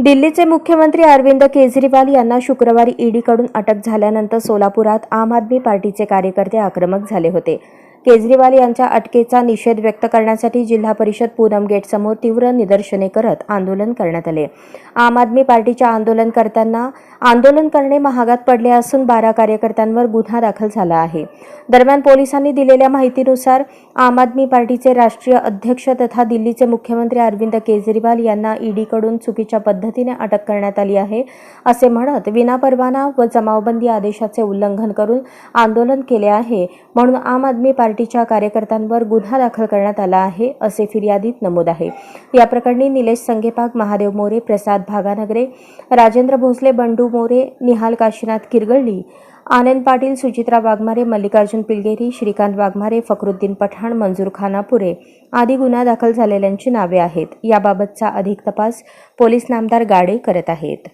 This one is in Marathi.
दिल्लीचे मुख्यमंत्री अरविंद केजरीवाल यांना शुक्रवारी ईडीकडून अटक झाल्यानंतर सोलापुरात आम आदमी पार्टीचे कार्यकर्ते आक्रमक झाले होते. केजरीवाल यांच्या अटकेचा निषेध व्यक्त करण्यासाठी जिल्हा परिषद पूनम गेटसमोर तीव्र निदर्शने करत आंदोलन करण्यात आले. आम आदमी पार्टीच्या आंदोलनकर्त्यांना आंदोलन करणे महागात पडले असून बारा कार्यकर्त्यांवर गुन्हा दाखल झाला आहे. दरम्यान पोलिसांनी दिलेल्या माहितीनुसार आम आदमी पार्टीचे राष्ट्रीय अध्यक्ष तथा दिल्लीचे मुख्यमंत्री अरविंद केजरीवाल यांना ईडीकडून चुकीच्या पद्धतीने अटक करण्यात आली आहे असे म्हणत विनापरवाना व जमावबंदी आदेशाचे उल्लंघन करून आंदोलन केले आहे म्हणून आम आदमी पार्टी पार्टीच्या कार्यकर्त्यांवर गुन्हा दाखल करण्यात आला आहे असे फिर्यादीत नमूद आहे. या प्रकरणी निलेश संगेपाक महादेव मोरे प्रसाद भागानगरे राजेंद्र भोसले बंडू मोरे निहाल काशीनाथ किरगळली आनंद पाटील सुचित्रा वाघमारे मल्लिकार्जुन पिलगेरी श्रीकांत वाघमारे फखरुद्दीन पठाण मंजूर खानापुरे आदी गुन्हा दाखल झालेल्यांची नावे आहेत. याबाबतचा अधिक तपास पोलीस नामदार गाडे करत आहेत.